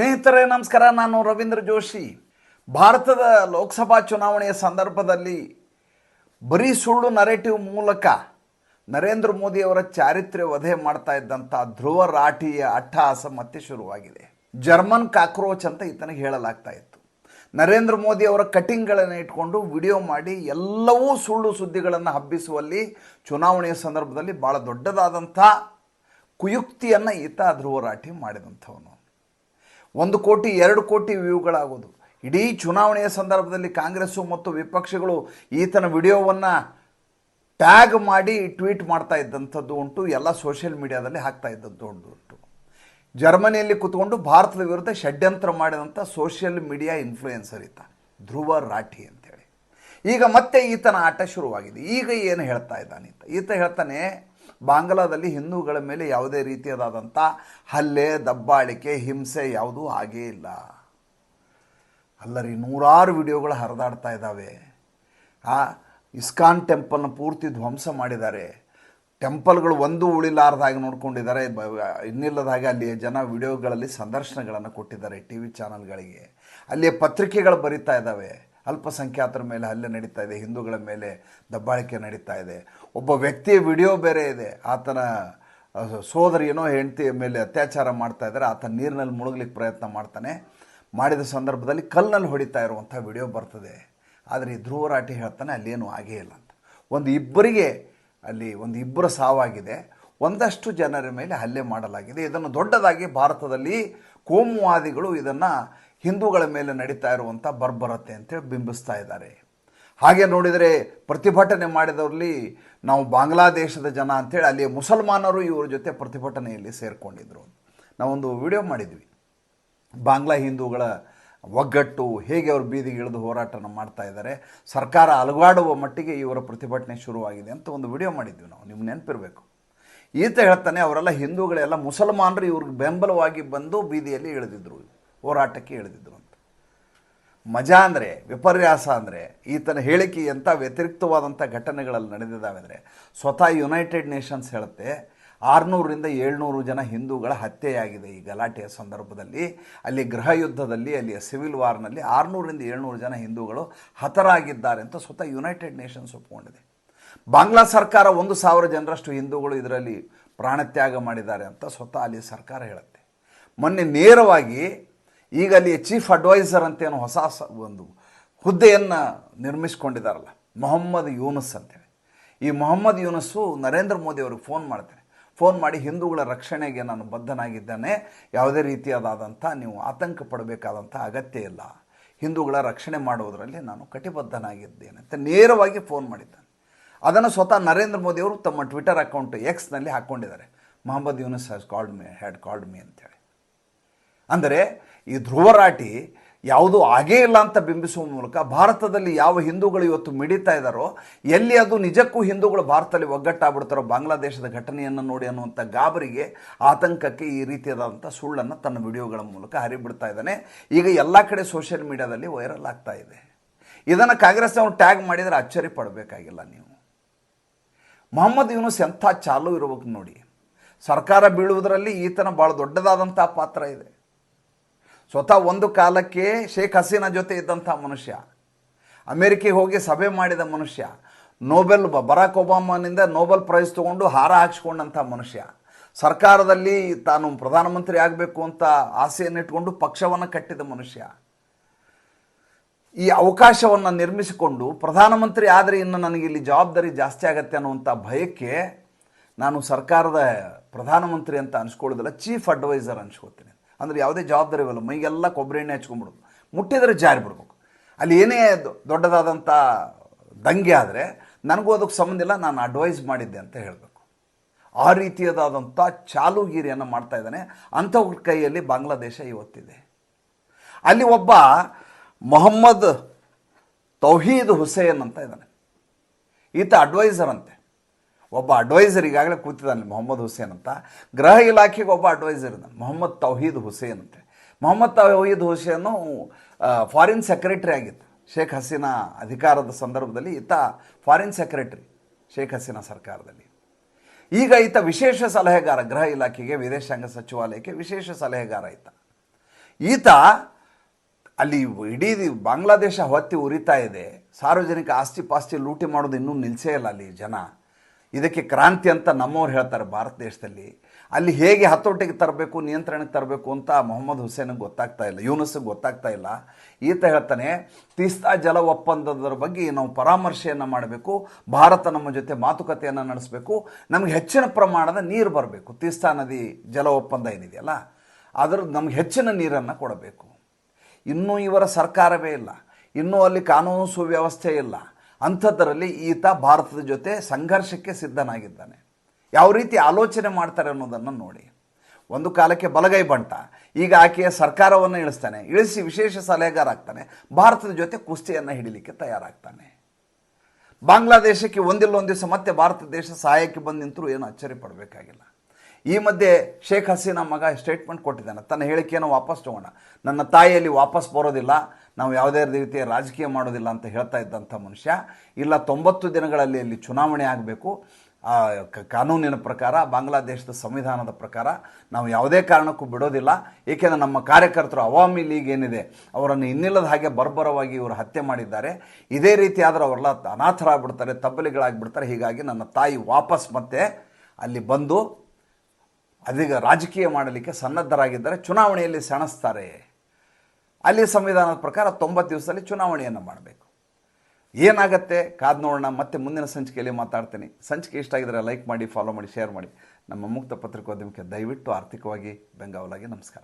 ಸ್ನೇಹಿತರೇ, ನಮಸ್ಕಾರ. ನಾನು ರವೀಂದ್ರ ಜೋಶಿ. ಭಾರತದ ಲೋಕಸಭಾ ಚುನಾವಣೆಯ ಸಂದರ್ಭದಲ್ಲಿ ಬರೀ ಸುಳ್ಳು ನರೇಟಿವ್ ಮೂಲಕ ನರೇಂದ್ರ ಮೋದಿಯವರ ಚಾರಿತ್ರ್ಯ ವಧೆ ಮಾಡ್ತಾ ಇದ್ದಂಥ ಧ್ರುವ ರಾಠಿಯ ಅಟ್ಟಹಾಸ ಮತ್ತೆ ಶುರುವಾಗಿದೆ. ಜರ್ಮನ್ ಕಾಕ್ರೋಚ್ ಅಂತ ಈತನಿಗೆ ಹೇಳಲಾಗ್ತಾ ಇತ್ತು. ನರೇಂದ್ರ ಮೋದಿ ಅವರ ಕಟಿಂಗ್ಗಳನ್ನು ಇಟ್ಕೊಂಡು ವಿಡಿಯೋ ಮಾಡಿ ಎಲ್ಲವೂ ಸುಳ್ಳು ಸುದ್ದಿಗಳನ್ನು ಹಬ್ಬಿಸುವಲ್ಲಿ ಚುನಾವಣೆಯ ಸಂದರ್ಭದಲ್ಲಿ ಭಾಳ ದೊಡ್ಡದಾದಂಥ ಕುಯುಕ್ತಿಯನ್ನು ಈತ ಧ್ರುವ ರಾಠಿ ಮಾಡಿದಂಥವನು. ಒಂದು ಕೋಟಿ, ಎರಡು ಕೋಟಿ ವ್ಯೂಗಳಾಗೋದು. ಇಡೀ ಚುನಾವಣೆಯ ಸಂದರ್ಭದಲ್ಲಿ ಕಾಂಗ್ರೆಸ್ಸು ಮತ್ತು ವಿಪಕ್ಷಗಳು ಈತನ ವಿಡಿಯೋವನ್ನು ಟ್ಯಾಗ್ ಮಾಡಿ ಟ್ವೀಟ್ ಮಾಡ್ತಾ ಇದ್ದಂಥದ್ದು ಉಂಟು. ಎಲ್ಲ ಸೋಷಿಯಲ್ ಮೀಡಿಯಾದಲ್ಲಿ ಹಾಕ್ತಾ ಇದ್ದದ್ದು ಉಂಟು. ಜರ್ಮನಿಯಲ್ಲಿ ಕೂತ್ಕೊಂಡು ಭಾರತದ ವಿರುದ್ಧ ಷಡ್ಯಂತ್ರ ಮಾಡಿದಂಥ ಸೋಷಿಯಲ್ ಮೀಡಿಯಾ ಇನ್ಫ್ಲೂಯೆನ್ಸರ್ ಈತ, ಧ್ರುವ ರಾಠಿ ಅಂತೇಳಿ. ಈಗ ಮತ್ತೆ ಈತನ ಆಟ ಶುರುವಾಗಿದೆ. ಈಗ ಏನು ಹೇಳ್ತಾ ಇದ್ದಾನೆ ಈತ? ಈತ ಹೇಳ್ತಾನೆ ಬಾಂಗ್ಲಾದಲ್ಲಿ ಹಿಂದೂಗಳ ಮೇಲೆ ಯಾವುದೇ ರೀತಿಯಾದಂಥ ಹಲ್ಲೆ, ದಬ್ಬಾಳಿಕೆ, ಹಿಂಸೆ ಯಾವುದೂ ಆಗೇ ಇಲ್ಲ. ಅಲ್ಲರಿ, ನೂರಾರು ವಿಡಿಯೋಗಳು ಹರಿದಾಡ್ತಾ ಇದ್ದಾವೆ. ಆ, ಇಸ್ಕಾನ್ ಟೆಂಪಲ್ನ ಪೂರ್ತಿ ಧ್ವಂಸ ಮಾಡಿದ್ದಾರೆ. ಟೆಂಪಲ್ಗಳು ಒಂದು ಉಳಿಲಾರ್ದಾಗೆ ನೋಡ್ಕೊಂಡಿದ್ದಾರೆ. ಇನ್ನಿಲ್ಲದಾಗ ಇನ್ನಿಲ್ಲದ ಹಾಗೆ ಅಲ್ಲಿ ಜನ ವಿಡಿಯೋಗಳಲ್ಲಿ ಸಂದರ್ಶನಗಳನ್ನು ಕೊಟ್ಟಿದ್ದಾರೆ ಟಿ ವಿ ಚಾನಲ್ಗಳಿಗೆ. ಅಲ್ಲಿಯ ಪತ್ರಿಕೆಗಳು ಬರಿತಾ ಇದ್ದಾವೆ. ಅಲ್ಪಸಂಖ್ಯಾತರ ಮೇಲೆ ಹಲ್ಲೆ ನಡೀತಾ ಇದೆ, ಹಿಂದೂಗಳ ಮೇಲೆ ದಬ್ಬಾಳಿಕೆ ನಡೀತಾ ಇದೆ. ಒಬ್ಬ ವ್ಯಕ್ತಿಯ ವಿಡಿಯೋ ಬೇರೆ ಇದೆ. ಆತನ ಸೋದರಿಯನೋ ಹೆಂಡತಿಯ ಮೇಲೆ ಅತ್ಯಾಚಾರ ಮಾಡ್ತಾ ಇದ್ದಾರೆ. ಆತ ನೀರಿನಲ್ಲಿ ಮುಳುಗ್ಲಿಕ್ಕೆ ಪ್ರಯತ್ನ ಮಾಡ್ತಾನೆ. ಮಾಡಿದ ಸಂದರ್ಭದಲ್ಲಿ ಕಲ್ಲಿನಲ್ಲಿ ಹೊಡಿತಾ ಇರುವಂಥ ವಿಡಿಯೋ ಬರ್ತದೆ. ಆದರೆ ಈ ಧ್ರುವರಾಟಿ ಹೇಳ್ತಾನೆ ಅಲ್ಲೇನು ಆಗೇ ಇಲ್ಲ ಅಂತ. ಒಂದು ಇಬ್ಬರಿಗೆ ಅಲ್ಲಿ ಒಂದು ಇಬ್ಬರ ಸಾವಾಗಿದೆ. ಒಂದಷ್ಟು ಜನರ ಮೇಲೆ ಹಲ್ಲೆ ಮಾಡಲಾಗಿದೆ. ಇದನ್ನು ದೊಡ್ಡದಾಗಿ ಭಾರತದಲ್ಲಿ ಕೋಮುವಾದಿಗಳು ಇದನ್ನು ಹಿಂದೂಗಳ ಮೇಲೆ ನಡೀತಾ ಇರುವಂಥ ಬರ್ಬರತೆ ಅಂತೇಳಿ ಬಿಂಬಿಸ್ತಾ ಇದ್ದಾರೆ. ಹಾಗೆ ನೋಡಿದರೆ ಪ್ರತಿಭಟನೆ ಮಾಡಿದವರಲ್ಲಿ ನಾವು ಬಾಂಗ್ಲಾದೇಶದ ಜನ ಅಂತೇಳಿ ಅಲ್ಲಿ ಮುಸಲ್ಮಾನರು ಇವರ ಜೊತೆ ಪ್ರತಿಭಟನೆಯಲ್ಲಿ ಸೇರಿಕೊಂಡಿದ್ರು. ನಾವೊಂದು ವಿಡಿಯೋ ಮಾಡಿದ್ವಿ. ಬಾಂಗ್ಲಾ ಹಿಂದೂಗಳ ಒಗ್ಗಟ್ಟು, ಹೇಗೆ ಅವರು ಬೀದಿಗೆ ಇಳಿದು ಹೋರಾಟನ ಮಾಡ್ತಾ ಇದ್ದಾರೆ, ಸರ್ಕಾರ ಅಲುಗಾಡುವ ಮಟ್ಟಿಗೆ ಇವರ ಪ್ರತಿಭಟನೆ ಶುರುವಾಗಿದೆ ಅಂತ ಒಂದು ವಿಡಿಯೋ ಮಾಡಿದ್ವಿ ನಾವು. ನಿಮ್ಗೆ ನೆನಪಿರಬೇಕು. ಈತ ಹೇಳ್ತಾನೆ, ಅವರೆಲ್ಲ ಹಿಂದೂಗಳೆಲ್ಲ ಮುಸಲ್ಮಾನರು ಇವ್ರಿಗೆ ಬೆಂಬಲವಾಗಿ ಬಂದು ಬೀದಿಯಲ್ಲಿ ಇಳಿದಿದ್ರು. ಹೋರಾಟಕ್ಕೆ ಇಳಿದಿದ್ರು ಅಂತ. ಮಜಾ ಅಂದರೆ, ವಿಪರ್ಯಾಸ ಅಂದರೆ, ಈತನ ಹೇಳಿಕೆ ಎಂಥ ವ್ಯತಿರಿಕ್ತವಾದಂಥ ಘಟನೆಗಳಲ್ಲಿ ನಡೆದಿದ್ದಾವೆ ಅಂದರೆ ಸ್ವತಃ ಯುನೈಟೆಡ್ ನೇಷನ್ಸ್ ಹೇಳುತ್ತೆ, ಆರುನೂರರಿಂದ ಏಳ್ನೂರು ಜನ ಹಿಂದೂಗಳ ಹತ್ಯೆಯಾಗಿದೆ ಈ ಗಲಾಟೆಯ ಸಂದರ್ಭದಲ್ಲಿ. ಅಲ್ಲಿ ಗೃಹ ಯುದ್ಧದಲ್ಲಿ ಅಲ್ಲಿಯ ಸಿವಿಲ್ ವಾರ್ನಲ್ಲಿ ಆರುನೂರರಿಂದ ಏಳ್ನೂರು ಜನ ಹಿಂದೂಗಳು ಹತರಾಗಿದ್ದಾರೆ ಅಂತ ಸ್ವತಃ ಯುನೈಟೆಡ್ ನೇಷನ್ಸ್ ಒಪ್ಪಿಕೊಂಡಿದೆ ಬಾಂಗ್ಲಾ ಸರ್ಕಾರ ಒಂದು ಸಾವಿರ ಜನರಷ್ಟು ಹಿಂದೂಗಳು ಇದರಲ್ಲಿ ಪ್ರಾಣತ್ಯಾಗ ಮಾಡಿದ್ದಾರೆ ಅಂತ ಸ್ವತಃ ಅಲ್ಲಿ ಸರ್ಕಾರ ಹೇಳುತ್ತೆ. ಮೊನ್ನೆ ನೇರವಾಗಿ ಈಗ ಅಲ್ಲಿ ಚೀಫ್ ಅಡ್ವೈಸರ್ ಅಂತೇನು ಹೊಸ ಒಂದು ಹುದ್ದೆಯನ್ನು ನಿರ್ಮಿಸ್ಕೊಂಡಿದ್ದಾರಲ್ಲ ಮೊಹಮ್ಮದ್ ಯೂನಸ್ ಅಂತೇಳಿ. ಈ ಮೊಹಮ್ಮದ್ ಯೂನಸ್ಸು ನರೇಂದ್ರ ಮೋದಿ ಅವ್ರಿಗೆ ಫೋನ್ ಮಾಡ್ತಾರೆ ಫೋನ್ ಮಾಡಿ ಹಿಂದೂಗಳ ರಕ್ಷಣೆಗೆ ನಾನು ಬದ್ಧನಾಗಿದ್ದೇನೆ, ಯಾವುದೇ ರೀತಿಯಾದಂಥ ನೀವು ಆತಂಕ ಪಡಬೇಕಾದಂಥ ಅಗತ್ಯ ಇಲ್ಲ. ಹಿಂದೂಗಳ ರಕ್ಷಣೆ ಮಾಡುವುದರಲ್ಲಿ ನಾನು ಕಟಿಬದ್ಧನಾಗಿದ್ದೇನೆ ಅಂತ ನೇರವಾಗಿ ಫೋನ್ ಮಾಡಿದ್ದಾನೆ. ಅದನ್ನು ಸ್ವತಃ ನರೇಂದ್ರ ಮೋದಿ ಅವರು ತಮ್ಮ ಟ್ವಿಟರ್ ಅಕೌಂಟ್ ಎಕ್ಸ್ನಲ್ಲಿ ಹಾಕ್ಕೊಂಡಿದ್ದಾರೆ Muhammad Yunus has called me had called me ಅಂತೇಳಿ. ಅಂದರೆ ಈ ಧ್ರುವರಾಟಿ ಯಾವುದು ಆಗೇ ಇಲ್ಲ ಅಂತ ಬಿಂಬಿಸುವ ಮೂಲಕ ಭಾರತದಲ್ಲಿ ಯಾವ ಹಿಂದೂಗಳು ಇವತ್ತು ಮಿಡಿತಾ ಇದ್ದಾರೋ, ಎಲ್ಲಿ ಅದು ನಿಜಕ್ಕೂ ಹಿಂದೂಗಳು ಭಾರತದಲ್ಲಿ ಒಗ್ಗಟ್ಟಾಗ್ಬಿಡ್ತಾರೋ, ಬಾಂಗ್ಲಾದೇಶದ ಘಟನೆಯನ್ನು ನೋಡಿ ಅನ್ನುವಂಥ ಗಾಬರಿಗೆ ಆತಂಕಕ್ಕೆ ಈ ರೀತಿಯಾದಂಥ ಸುಳ್ಳನ್ನು ತನ್ನ ವಿಡಿಯೋಗಳ ಮೂಲಕ ಹರಿಬಿಡ್ತಾ ಇದ್ದಾನೆ. ಈಗ ಎಲ್ಲ ಕಡೆ ಸೋಷಿಯಲ್ ಮೀಡಿಯಾದಲ್ಲಿ ವೈರಲ್ ಆಗ್ತಾ ಇದೆ. ಇದನ್ನು ಕಾಂಗ್ರೆಸ್ನವ್ರು ಟ್ಯಾಗ್ ಮಾಡಿದರೆ ಅಚ್ಚರಿ ಪಡಬೇಕಾಗಿಲ್ಲ ನೀವು. ಮೊಹಮ್ಮದ್ ಯೂನುಸ್ ಎಂಥ ಚಾಲು ಇರಬೇಕು ನೋಡಿ. ಸರ್ಕಾರ ಬೀಳುವುದರಲ್ಲಿ ಈತನ ಭಾಳ ದೊಡ್ಡದಾದಂಥ ಪಾತ್ರ ಇದೆ. ಸ್ವತಃ ಒಂದು ಕಾಲಕ್ಕೆ ಶೇಖ್ ಹಸೀನಾ ಜೊತೆ ಇದ್ದಂಥ ಮನುಷ್ಯ, ಅಮೇರಿಕೆಗೆ ಹೋಗಿ ಸಭೆ ಮಾಡಿದ ಮನುಷ್ಯ, ನೋಬೆಲ್ ಬರಾಕ್ ಒಬಾಮನಿಂದ ನೋಬೆಲ್ ಪ್ರೈಸ್ ತೊಗೊಂಡು ಹಾರ ಹಾಕ್ಸ್ಕೊಂಡಂಥ ಮನುಷ್ಯ. ಸರ್ಕಾರದಲ್ಲಿ ತಾನು ಪ್ರಧಾನಮಂತ್ರಿ ಆಗಬೇಕು ಅಂತ ಆಸೆಯನ್ನಿಟ್ಕೊಂಡು ಪಕ್ಷವನ್ನು ಕಟ್ಟಿದ ಮನುಷ್ಯ. ಈ ಅವಕಾಶವನ್ನು ನಿರ್ಮಿಸಿಕೊಂಡು ಪ್ರಧಾನಮಂತ್ರಿ ಆದರೆ ಇನ್ನು ನನಗೆ ಇಲ್ಲಿ ಜವಾಬ್ದಾರಿ ಜಾಸ್ತಿ ಆಗತ್ತೆ ಅನ್ನುವಂಥ ಭಯಕ್ಕೆ ನಾನು ಸರ್ಕಾರದ ಪ್ರಧಾನಮಂತ್ರಿ ಅಂತ ಅನ್ಸ್ಕೊಳ್ಳೋದಿಲ್ಲ ಚೀಫ್ ಅಡ್ವೈಸರ್ ಅನ್ಸ್ಕೊತೀನಿ. ಅಂದರೆ ಯಾವುದೇ ಜವಾಬ್ದಾರಿ ಇವಲ್ಲ. ಮೈಗೆಲ್ಲ ಕೊಬ್ಬರಿ ಎಣ್ಣೆ ಹಚ್ಕೊಂಡ್ಬಿಡೋದು ಮುಟ್ಟಿದ್ರೆ ಜಾರಿ ಬಿಡ್ಬೇಕು. ಅಲ್ಲಿ ಏನೇ ದೊಡ್ಡದಾದಂಥ ದಂಗೆ ಆದರೆ ನನಗೂ ಅದಕ್ಕೆ ಸಂಬಂಧ ಇಲ್ಲ, ನಾನು ಅಡ್ವೈಸ್ ಮಾಡಿದ್ದೆ ಅಂತ ಹೇಳಬೇಕು. ಆ ರೀತಿಯದಾದಂಥ ಚಾಲುಗಿರಿಯನ್ನು ಮಾಡ್ತಾ ಇದ್ದಾನೆ. ಅಂಥವ್ರ ಕೈಯಲ್ಲಿ ಬಾಂಗ್ಲಾದೇಶ ಇವತ್ತಿದೆ. ಅಲ್ಲಿ ಒಬ್ಬ ಮೊಹಮ್ಮದ್ ತೌಹೀದ್ ಹುಸೇನ್ ಅಂತ ಇದ್ದಾನೆ. ಈತ ಅಡ್ವೈಸರ್ ಅಂತೆ. ಒಬ್ಬ ಅಡ್ವೈಸರ್ ಈಗಾಗಲೇ ಕೂತಿದ್ದಾನೆ ಮೊಹಮ್ಮದ್ ಹುಸೇನ್ ಅಂತ. ಗೃಹ ಇಲಾಖೆಗೆ ಒಬ್ಬ ಅಡ್ವೈಸರ್ ಇದ್ದಾನೆ, ಮೊಹಮ್ಮದ್ ತೌಹೀದ್ ಹುಸೇನ್ ಅಂತ. ಮೊಹಮ್ಮದ್ ತೌಹೀದ್ ಹುಸೇನು ಫಾರಿನ್ ಸೆಕ್ರೆಟರಿ ಆಗಿತ್ತು ಶೇಖ್ ಹಸೀನಾ ಅಧಿಕಾರದ ಸಂದರ್ಭದಲ್ಲಿ ಈತ ಫಾರಿನ್ ಸೆಕ್ರೆಟರಿ ಶೇಖ್ ಹಸೀನಾ ಸರ್ಕಾರದಲ್ಲಿ. ಈಗ ಈತ ವಿಶೇಷ ಸಲಹೆಗಾರ ಗೃಹ ಇಲಾಖೆಗೆ, ವಿದೇಶಾಂಗ ಸಚಿವಾಲಯಕ್ಕೆ ವಿಶೇಷ ಸಲಹೆಗಾರ ಈತ. ಈತ ಅಲ್ಲಿ ಇಡೀ ಬಾಂಗ್ಲಾದೇಶ ಹೊತ್ತಿ ಉರಿತಾ ಇದೆ. ಸಾರ್ವಜನಿಕ ಆಸ್ತಿ ಪಾಸ್ತಿ ಲೂಟಿ ಮಾಡೋದು ಇನ್ನೂ ನಿಲ್ಲಿಸೇ ಇಲ್ಲ ಅಲ್ಲಿ ಜನ. ಇದಕ್ಕೆ ಕ್ರಾಂತಿ ಅಂತ ನಮ್ಮವ್ರು ಹೇಳ್ತಾರೆ ಭಾರತ ದೇಶದಲ್ಲಿ. ಅಲ್ಲಿ ಹೇಗೆ ಹತೋಟಿಗೆ ತರಬೇಕು ನಿಯಂತ್ರಣಕ್ಕೆ ತರಬೇಕು ಅಂತ ಮೊಹಮ್ಮದ್ ಹುಸೇನ್ಗೆ ಗೊತ್ತಾಗ್ತಾ ಇಲ್ಲ, ಯೂನಸ್ಗೆ ಗೊತ್ತಾಗ್ತಾ ಇಲ್ಲ. ಈತ ಹೇಳ್ತಾನೆ, ತೀಸ್ತಾ ಜಲ ಒಪ್ಪಂದದ ಬಗ್ಗೆ ನಾವು ಪರಾಮರ್ಶೆಯನ್ನು ಮಾಡಬೇಕು, ಭಾರತ ನಮ್ಮ ಜೊತೆ ಮಾತುಕತೆಯನ್ನು ನಡೆಸಬೇಕು, ನಮಗೆ ಹೆಚ್ಚಿನ ಪ್ರಮಾಣದ ನೀರು ಬರಬೇಕು. ತೀಸ್ತಾ ನದಿ ಜಲ ಒಪ್ಪಂದ ಏನಿದೆಯಲ್ಲ ಅದರ ನಮ್ಗೆ ಹೆಚ್ಚಿನ ನೀರನ್ನು ಕೊಡಬೇಕು. ಇನ್ನೂ ಇವರ ಸರ್ಕಾರವೇ ಇಲ್ಲ, ಇನ್ನೂ ಅಲ್ಲಿ ಕಾನೂನು ಸುವ್ಯವಸ್ಥೆ ಇಲ್ಲ ಅಂಥದ್ದರಲ್ಲಿ ಈತ ಭಾರತದ ಜೊತೆ ಸಂಘರ್ಷಕ್ಕೆ ಸಿದ್ಧನಾಗಿದ್ದಾನೆ. ಯಾವ ರೀತಿ ಆಲೋಚನೆ ಮಾಡ್ತಾರೆ ಅನ್ನೋದನ್ನು ನೋಡಿ. ಒಂದು ಕಾಲಕ್ಕೆ ಬಲಗೈ ಬಂಟ. ಈಗ ಆಕೆಯ ಸರ್ಕಾರವನ್ನು ಇಳಿಸ್ತಾನೆ. ಇಳಿಸಿ ವಿಶೇಷ ಸಲಹೆಗಾರ ಆಗ್ತಾನೆ. ಭಾರತದ ಜೊತೆ ಕುಸ್ತಿಯನ್ನು ಹಿಡಿಲಿಕ್ಕೆ ತಯಾರಾಗ್ತಾನೆ. ಬಾಂಗ್ಲಾದೇಶಕ್ಕೆ ಒಂದಿಲ್ಲ ಒಂದು ದಿವಸ ಮತ್ತೆ ಭಾರತ ದೇಶ ಸಹಾಯಕ್ಕೆ ಬಂದು ನಿಂತರೂ ಏನು ಅಚ್ಚರಿ ಪಡಬೇಕಾಗಿಲ್ಲ. ಈ ಮಧ್ಯೆ ಶೇಖ್ ಹಸೀನಾ ಮಗ ಸ್ಟೇಟ್ಮೆಂಟ್ ಕೊಟ್ಟಿದ್ದಾನೆ. ತನ್ನ ಹೇಳಿಕೆಯನ್ನು ವಾಪಸ್ ತಗೋಣ. ನನ್ನ ತಾಯಿಯಲ್ಲಿ ವಾಪಸ್ ಬರೋದಿಲ್ಲ. ನಾವು ಯಾವುದೇ ರೀತಿಯ ರಾಜಕೀಯ ಮಾಡೋದಿಲ್ಲ ಅಂತ ಹೇಳ್ತಾ ಇದ್ದಂಥ ಮನುಷ್ಯ, ಇಲ್ಲ ತೊಂಬತ್ತು ದಿನಗಳಲ್ಲಿ ಅಲ್ಲಿ ಚುನಾವಣೆ ಆಗಬೇಕು ಕಾನೂನಿನ ಪ್ರಕಾರ, ಬಾಂಗ್ಲಾದೇಶದ ಸಂವಿಧಾನದ ಪ್ರಕಾರ ನಾವು ಯಾವುದೇ ಕಾರಣಕ್ಕೂ ಬಿಡೋದಿಲ್ಲ. ಏಕೆಂದರೆ ನಮ್ಮ ಕಾರ್ಯಕರ್ತರು ಅವಾಮಿ ಲೀಗ್ ಏನಿದೆ, ಅವರನ್ನು ಇನ್ನಿಲ್ಲದ ಹಾಗೆ ಬರ್ಬರವಾಗಿ ಇವರು ಹತ್ಯೆ ಮಾಡಿದ್ದಾರೆ. ಇದೇ ರೀತಿ ಆದರೂ ಅವರೆಲ್ಲ ಅನಾಥರಾಗ್ಬಿಡ್ತಾರೆ, ತಬ್ಬಲಿಗಳಾಗ್ಬಿಡ್ತಾರೆ. ಹೀಗಾಗಿ ನನ್ನ ತಾಯಿ ವಾಪಸ್ ಮತ್ತೆ ಅಲ್ಲಿ ಬಂದು ಅದೀಗ ರಾಜಕೀಯ ಮಾಡಲಿಕ್ಕೆ ಸನ್ನದ್ಧರಾಗಿದ್ದಾರೆ. ಚುನಾವಣೆಯಲ್ಲಿ ಸೆಣಸ್ತಾರೆ. ಅಲ್ಲಿ ಸಂವಿಧಾನದ ಪ್ರಕಾರ ತೊಂಬತ್ತು ದಿವಸದಲ್ಲಿ ಚುನಾವಣೆಯನ್ನು ಮಾಡಬೇಕು. ಏನಾಗುತ್ತೆ? ಕಾದ್ ನೋಡೋಣ, ಮತ್ತೆ ಮುಂದಿನ ಸಂಚಿಕೆಯಲ್ಲಿ ಮಾತಾಡ್ತೀನಿ. ಸಂಚಿಕೆ ಇಷ್ಟ ಆಗಿದ್ರೆ ಲೈಕ್ ಮಾಡಿ ಫಾಲೋ ಮಾಡಿ ಶೇರ್ ಮಾಡಿ. ನಮ್ಮ ಮುಕ್ತ ಪತ್ರಿಕೋದ್ಯಮಕ್ಕೆ ದಯವಿಟ್ಟು ಆರ್ಥಿಕವಾಗಿ ಬೆಂಗಾವಲಾಗಿ ನಮಸ್ಕಾರ.